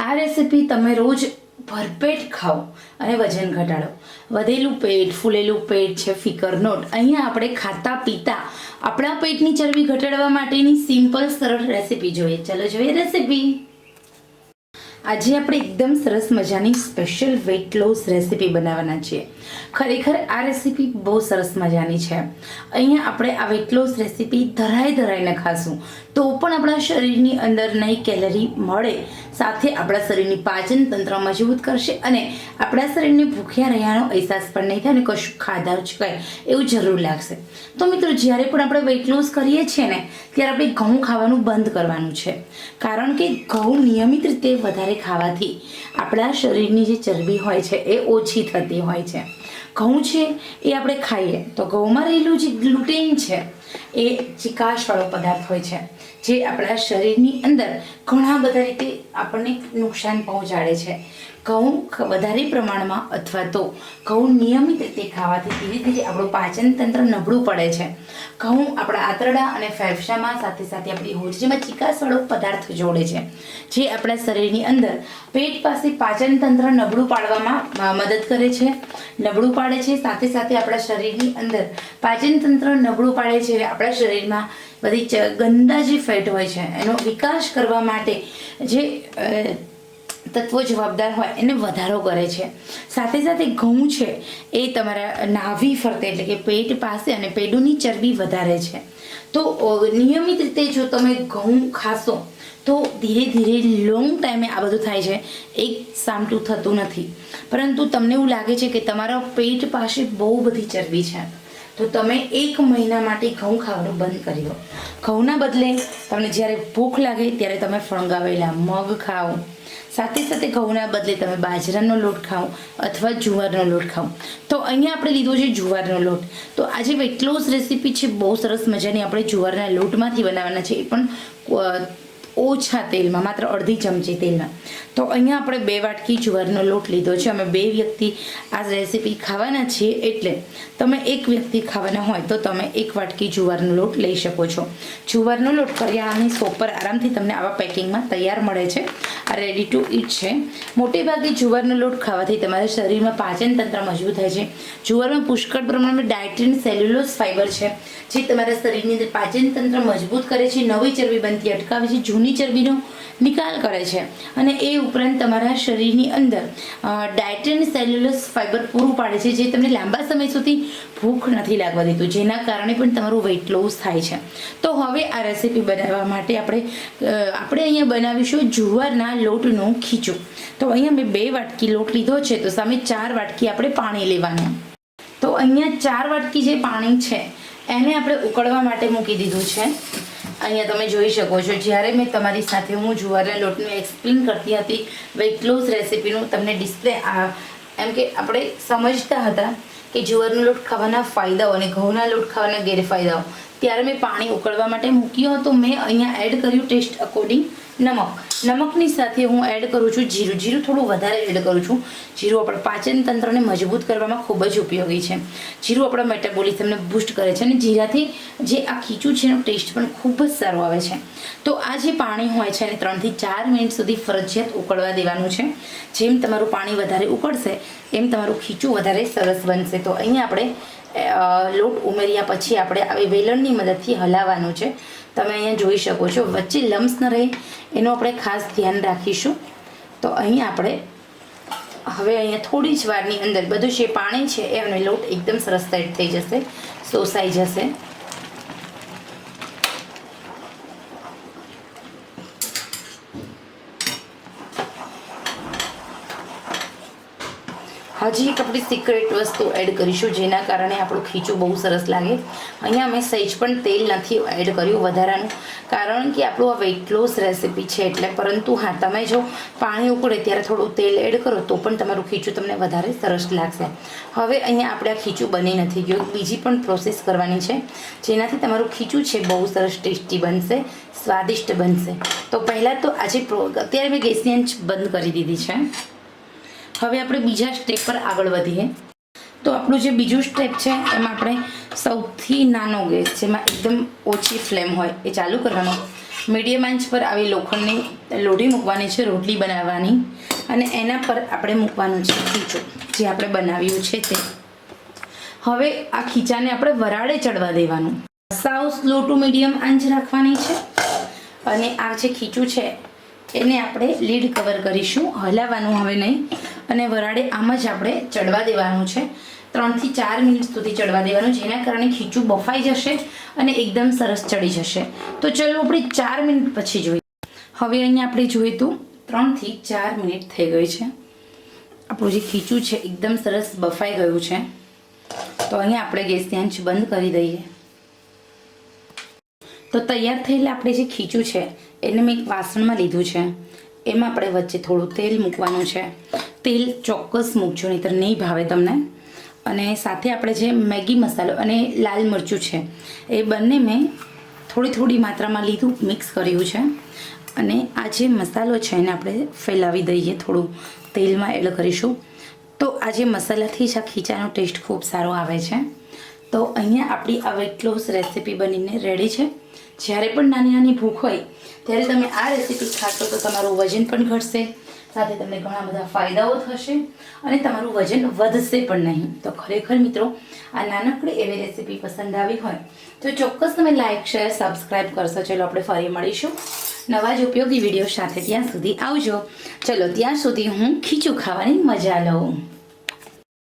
આ રેસીપી તમે રોજ ભરપેટ ખાઓ અને વજન ઘટાડો. વધેલું પેટ, ફૂલેલું પેટ છે, ફિકર નોટ. અહીંયા આપણે ખાતા પીતા આપણા પેટની ચરબી ઘટાડવા માટેની સિમ્પલ સરળ રેસીપી જોઈએ. ચલો જોઈએ રેસીપી આજે આપણે એકદમ સરસ મજાની સ્પેશિયલ વેઇટ લોસ રેસીપી બનાવવાના છીએ. ખરેખર આ રેસીપી બહુ સરસ મજાની છે. અહીંયા આપણે આ વેઇટ લોસ રેસીપી ધરાઈ ધરાઈને ખાશું તો પણ આપણા શરીરની અંદર નહીં કેલરી મળે. સાથે આપણા શરીરની પાચન તંત્ર મજબૂત કરશે અને આપણા શરીરને ભૂખ્યા રહ્યાનો અહેસાસ પણ નહીં થાય અને કશું ખાધા કંઈ. એવું જરૂર લાગશે. તો મિત્રો, જ્યારે પણ આપણે વેઇટ લોસ કરીએ છીએ ને, ત્યારે આપણે ઘઉં ખાવાનું બંધ કરવાનું છે. કારણ કે ઘઉં નિયમિત રીતે વધારે ખાવાથી આપણા શરીરની જે ચરબી હોય છે એ ઓછી થતી હોય છે. ઘઉં છે એ આપણે ખાઈએ. તો ઘઉંમાં રહેલું જે ગ્લુટેન છે એ ચિકાશવાળો પદાર્થ હોય છે, જે આપણા શરીરની અંદર ઘણા બધા રીતે આપણને નુકસાન પહોંચાડે છે. ઘઉં વધારે પ્રમાણમાં અથવા તો ઘઉં નિયમિત રીતે ખાવાથી ધીરે ધીરે આપણું પાચન તંત્ર નબળું પડે છે. ઘઉં આપણા આંતરડા અને ફેફસામાં સાથે સાથે આપણી હોજરીમાં ચિકાસવાળો પદાર્થ જોડે છે, જે આપણા શરીરની અંદર પેટ પાસે પાચન તંત્ર નબળું પાડવામાં મદદ કરે છે. નબળું પાડે છે, સાથે સાથે આપણા શરીરની અંદર પાચન તંત્ર નબળું પાડે છે. આપણા શરીરમાં બધી ગંદા જે ફેટ હોય છે, એનો વિકાસ કરવા માટે જે તત્વો જવાબદાર હોય, એને વધારો કરે છે. સાથે સાથે ઘઉં છે, એ તમારા નાભી ફરતે, એટલે કે પેટ પાસે અને પેડુની ચરબી વધારે છે. તો નિયમિત રીતે જો તમે ઘઉં ખાશો, તો ધીરે ધીરે લોંગ ટાઈમે આ બધું થાય છે. એક સામટું થતું નથી. પરંતુ તમને એવું લાગે છે કે તમારા પેટ પાસે બહુ બધી ચરબી છે. તો તમે એક મહિના માટે ઘઉં ખાવાનું બંધ કરી દો. ઘઉંના બદલે તમને જ્યારે ભૂખ લાગે ત્યારે તમે ફણગાવેલા મગ ખાઓ. સાથે સાથે ઘઉંના બદલે તમે બાજરાનો લોટ ખાઓ અથવા જુવારનો લોટ ખાઓ. તો અહીંયા આપણે લીધો છે જુવારનો લોટ. તો આજે વેટ લોસ રેસીપી છે, બહુ સરસ મજાની આપણે જુવારના લોટમાંથી બનાવવાના છે. એ પણ ઓછા તેલમાં, માત્ર અડધી ચમચી તેલમાં. તો અહીંયા આપણે બે વાટકી જુવારનો લોટ લીધો છે. અમે બે વ્યક્તિ આ રેસીપી ખાવાના છીએ એટલે તમે એક વ્યક્તિ ખાવાના હોય તો તમે એક વાટકી જુવારનો લોટ લઈ શકો છો. જુવારનો લોટ કરિયાણાની સોપ પર આરામથી તમને આવા પેકિંગમાં તૈયાર મળે છે. આ રેડી ટુ ઇટ છે. મોટે ભાગે જુવારનો લોટ ખાવાથી તમારા શરીરમાં પાચન તંત્ર મજબૂત થાય છે. જુવારમાં પુષ્કળ પ્રમાણમાં ડાયટ્રીન સેલ્યુલોસ ફાઇબર છે, જે તમારા શરીરની અંદર પાચન તંત્ર મજબૂત કરે છે, નવી ચરબી બનતી અટકાવે છે જૂની ચરબીનો નિકાલ કરે છે. અને એ ઉપરાંત તમારા શરીરની અંદર ડાયટ્રીન સેલ્યુલસ ફાઇબર પૂરું પાડે છે, જે તમને લાંબા સમય સુધી ભૂખ નથી લાગવા દેતું, જેના કારણે પણ તમારું વેઇટ લોસ થાય છે. તો હવે આ રેસીપી બનાવવા માટે આપણે આપણે અહીંયા બનાવીશું જુવારના લોટનું ખીચું. તો અહીંયા મેં બે વાટકી લોટ લીધો છે, તો સામે ચાર વાટકી આપણે પાણી લેવાનું. તો અહીંયા ચાર વાટકી જે પાણી છે, એને આપણે ઉકળવા માટે મૂકી દીધું છે. અહીંયા તમે જોઈ શકો છો. જ્યારે મેં તમારી સાથે હું જુવારના લોટનું એક્સપ્લેન કરતી હતી વેઇટ ક્લોઝ રેસીપીનું તમને ડિસ્પ્લે આ, એમ કે આપણે સમજતા હતા કે જુવારનો લોટ ખાવાના ફાયદાઓ અને ઘઉંના લોટ ખાવાના ગેરફાયદાઓ. ત્યારે મેં પાણી ઉકળવા માટે મૂક્યું હતું. મેં અહીંયા એડ કર્યું ટેસ્ટ અકોર્ડિંગ નમક. નમકની સાથે હું એડ કરું છું જીરું. જીરું થોડું વધારે એડ કરું છું. જીરું આપણા પાચન તંત્રને મજબૂત કરવામાં ખૂબ જ ઉપયોગી છે. જીરું આપણા મેટાબોલિઝમને બૂસ્ટ કરે છે અને જીરાથી જે આ ખીચું છે એનો ટેસ્ટ પણ ખૂબ જ સારો આવે છે. તો આ જે પાણી હોય છે એને ત્રણથી ચાર મિનિટ સુધી ફરજિયાત ઉકળવા દેવાનું છે. જેમ તમારું પાણી વધારે ઉકળશે, એમ તમારું ખીચું વધારે સરસ બનશે. તો અહીંયા આપણે લોટ ઉમેર્યા પછી આપણે આવી વેલણની મદદથી હલાવવાનું છે. તમે અહીંયા જોઈ શકો છો, વચ્ચે લમ્સ ન રહે, એનું આપણે ખાસ ધ્યાન રાખીશું. તો અહીં આપણે, હવે અહીંયા થોડી જ વારની અંદર, બધું જે પાણી છે એ અને લોટ એકદમ સરસ સેટ થઈ જશે સોસાઈ જશે. હજી એક આપણી સિક્રેટ વસ્તુ એડ કરીશું, જેના કારણે આપણું ખીચું બહુ સરસ લાગે. અહીંયા મેં સહેજ પણ તેલ નથી એડ કર્યું વધારાનું, કારણ કે આપણું આ વેઇટ લોસ રેસીપી છે એટલે પરંતુ હા, તમે જો પાણી ઉકળે ત્યારે થોડું તેલ એડ કરો, તો પણ તમારું ખીચું તમને વધારે સરસ લાગશે. હવે અહીંયા આપણે આ ખીચું બની નથી ગયું. બીજી પણ પ્રોસેસ કરવાની છે, જેનાથી તમારું ખીચું છે બહુ સરસ ટેસ્ટી બનશે, સ્વાદિષ્ટ બનશે. તો પહેલાં તો આજે અત્યારે મેં ગેસની આંચ બંધ કરી દીધી છે. હવે આપણે બીજા સ્ટેપ પર આગળ વધીએ. તો આપણું જે બીજું સ્ટેપ છે, એમાં આપણે સૌથી નાનો ગેસ, જેમાં એકદમ ઓછી ફ્લેમ હોય, એ ચાલુ કરવાનો. મીડિયમ આંચ પર આવી લોખંડની લોઢી મૂકવાની છે, રોટલી બનાવવાની. અને એના પર આપણે મૂકવાનું છે ખીચું, જે આપણે બનાવ્યું છે તે. હવે આ ખીચાને આપણે વરાળે ચડવા દેવાનું. સાવ સ્લો ટુ મીડિયમ આંચ રાખવાની છે. અને આ જે ખીચું છે એને આપણે લીડ કવર કરીશું, હલાવવાનું હવે નહીં. અને વરાળે આમ જ આપણે ચડવા દેવાનું છે. ત્રણથી ચાર મિનિટ સુધી ચડવા દેવાનું, જેના કારણે ખીચું બફાઈ જશે અને એકદમ સરસ ચડી જશે. તો ચલો આપણે ચાર મિનિટ પછી જોઈએ. હવે અહીંયા આપણે જોઈએ તો, ત્રણથી ચાર મિનિટ થઈ ગઈ છે. આપણું જે ખીચું છે, એકદમ સરસ બફાઈ ગયું છે. તો અહીંયા આપણે ગેસની આંચ બંધ કરી દઈએ. તો તૈયાર થયેલા આપણે જે ખીચું છે, એને મેં એક વાસણમાં લીધું છે. એમાં આપણે વચ્ચે થોડું તેલ મૂકવાનું છે. તેલ ચોક્કસ મૂકજો, નહીંતર નહીં ભાવે તમને. અને સાથે આપણે જે મેગી મસાલો અને લાલ મરચું છે, એ બંને મેં થોડી થોડી માત્રામાં લીધું, મિક્સ કર્યું છે. અને આ જે મસાલો છે, એને આપણે ફેલાવી દઈએ થોડું તેલમાં એડ કરીશું. તો આ જે મસાલાથી જ આ ખીચાનો ટેસ્ટ ખૂબ સારો આવે છે. તો અહીંયા આપણી આ વેટ લોસ રેસીપી બનીને રેડી છે. જ્યારે પણ નાની નાની ભૂખ હોય, ત્યારે તમે આ રેસીપી ખાશો તો તમારું વજન પણ ઘટશે, સાથે તમને ઘણા બધા ફાયદાઓ થશે અને તમારું વજન વધશે પણ નહીં. તો ખરેખર મિત્રો, આ નાનકડી એવી રેસીપી પસંદ આવી હોય, તો ચોક્કસ તમે લાઇક શેર સબસ્ક્રાઈબ કરશો. ચલો, આપણે ફરી મળીશું. નવા જ ઉપયોગી વીડિયો સાથે ત્યાં સુધી આવજો. ચલો, ત્યાં સુધી હું ખીચું ખાવાની મજા લઉં.